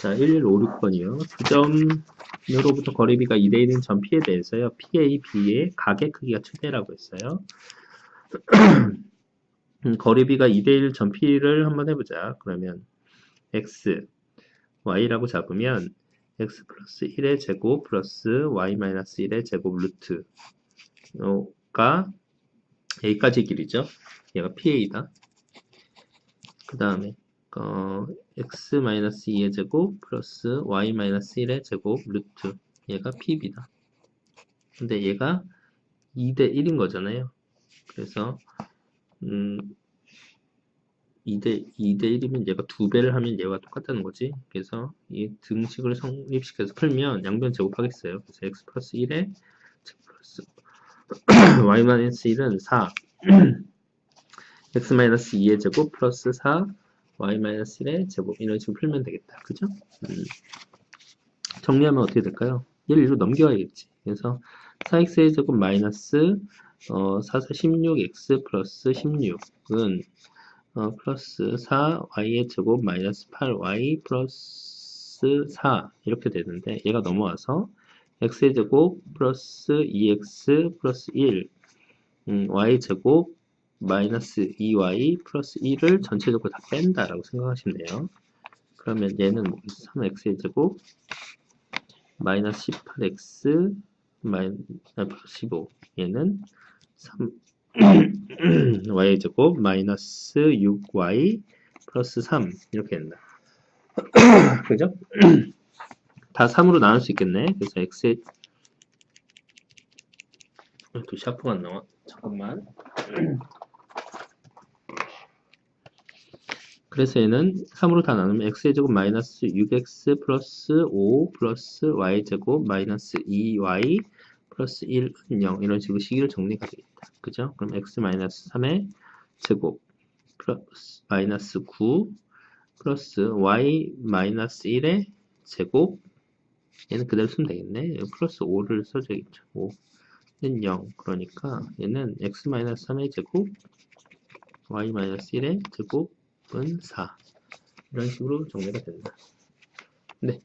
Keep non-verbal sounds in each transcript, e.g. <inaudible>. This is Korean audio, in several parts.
자, 1156번이요. 그 점으로부터 거리비가 2대1인 점 P에 대해서요. PA, B의 가계 크기가 최대라고 했어요. <clears throat> 음, 거리비가 2대1 점 P를 한번 해보자. 그러면 X, Y라고 잡으면 X 플러스 1의 제곱 플러스 Y 마이너스 1의 제곱 루트가 A까지 길이죠. 얘가 PA다. 그 다음에 어, x 2의 제곱 플러스 y 1의 제곱 루트 얘가 pb다. 근데 얘가 2대 1인 거잖아요. 그래서 음, 2대 2대 1이면 얘가 두 배를 하면 얘가 똑같다는 거지. 그래서 이 등식을 성립시켜서 풀면 양변 제곱하겠어요. 그래서 x 플러스 1에 제곱 플러스 y 1은 4 x 2의 제곱 플러스 4 y-1의 제곱 이런 식으로 풀면 되겠다. 그죠? 음. 정리하면 어떻게 될까요? 1, 1로 넘겨야겠지. 그래서 4x의 제곱 마이너스 어, 4, 4, 16x 플러스 16은 어, 플러스 4y의 제곱 마이너스 8y 플러스 4 이렇게 되는데 얘가 넘어와서 x의 제곱 플러스 2x 플러스 1 음, y 제곱 마이너스 2y 플러스 1을 전체적으로 다 뺀다라고 생각하시면 돼요. 그러면 얘는 3x의 제곱 마이너스 18x <coughs> 마이너스 15 얘는 3 y의 제곱 마이너스 6y 플러스 3 이렇게 된다. <coughs> 그죠? <coughs> 다 3으로 나눌 수 있겠네. 그래서 x의 또 샤프가 안 나와. 잠깐만. 그래서 얘는 3으로 다 나누면 x의 제곱 마이너스 6x 플러스 5 플러스 y 제곱 마이너스 2y 플러스 1은 0 이런 식으로 식을 정리가 되겠다. 그죠? 그럼 x 마이너스 3의 제곱 플러스 마이너스 9 플러스 y 마이너스 1의 제곱 얘는 그대로 쓰면 되겠네. 플러스 5를 써줘야겠죠. 5는 0 그러니까 얘는 x 마이너스 3의 제곱 y 마이너스 1의 제곱 은 4. 이런 식으로 정리가 된다. 네.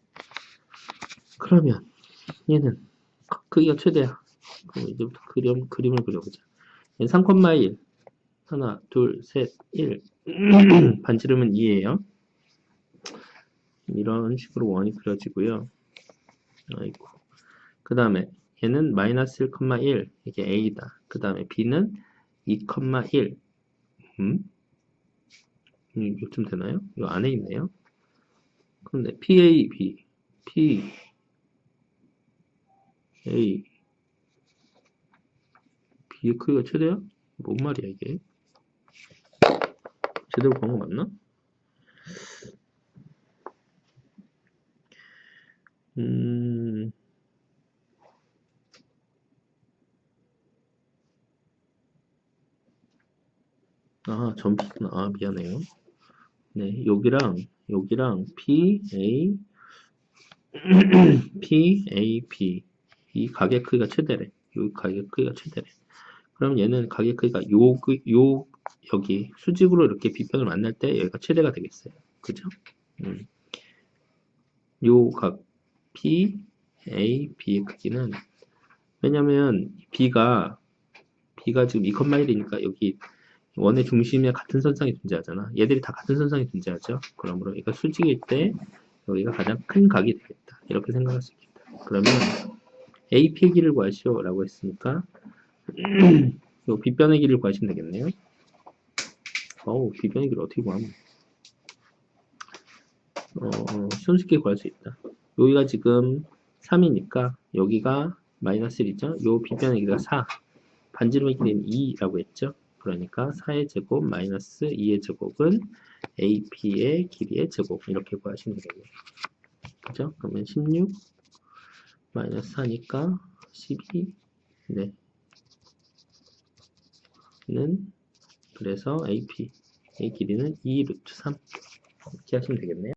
그러면 얘는 크기가 최대야. 그럼 이제부터 그림, 그림을 그려보자. 얘는 3,1. 하나, 둘, 셋, 1. <clears throat> 반지름은 2예요. 이런 식으로 원이 그려지고요. 아이고. 그 다음에 얘는 마이너스 1,1. 이게 A다. 그 다음에 B는 2,1. 음? 이쯤 되나요? 이 안에 있네요. 그런데 PAB, P, A, B의 크기가 최대야? 뭔 말이야 이게? 제대로 본거 맞나? 음... 아, 전피구나. 아, 미안해요. 네, 여기랑 여기랑 P, A, <clears throat> P, A, B 이 가격 크기가 최대래. 요 가격 크기가 최대래. 그럼 얘는 가격 크기가 요, 그, 요 여기 수직으로 이렇게 비평을 만날 때 여기가 최대가 되겠어요. 그죠? 음. 요각 P, A, B의 크기는 왜냐면 B가 B가 지금 2,1이니까 여기 원의 중심에 같은 선상이 존재하잖아. 얘들이 다 같은 선상이 존재하죠. 그러므로 이거 수직일 때 여기가 가장 큰 각이 되겠다. 이렇게 생각할 수 있겠다. 그러면 AP의 길을 구하시오 라고 했으니까 요 빗변의 길을 구하시면 되겠네요. 어우, 빗변의 길을 어떻게 구하면 어, 손쉽게 구할 수 있다. 여기가 지금 3이니까 여기가 마이너스 1이죠. 요 빗변의 길이가 4. 반지름의 길이는 2라고 했죠. 그러니까 4의 제곱 마이너스 2의 제곱은 AP의 길이의 제곱 이렇게 구하시면 되겠네요. 그죠? 그러면 16 마이너스 4니까 12 네. 는 그래서 AP 의 길이는 2 루트 3 이렇게 하시면 되겠네요.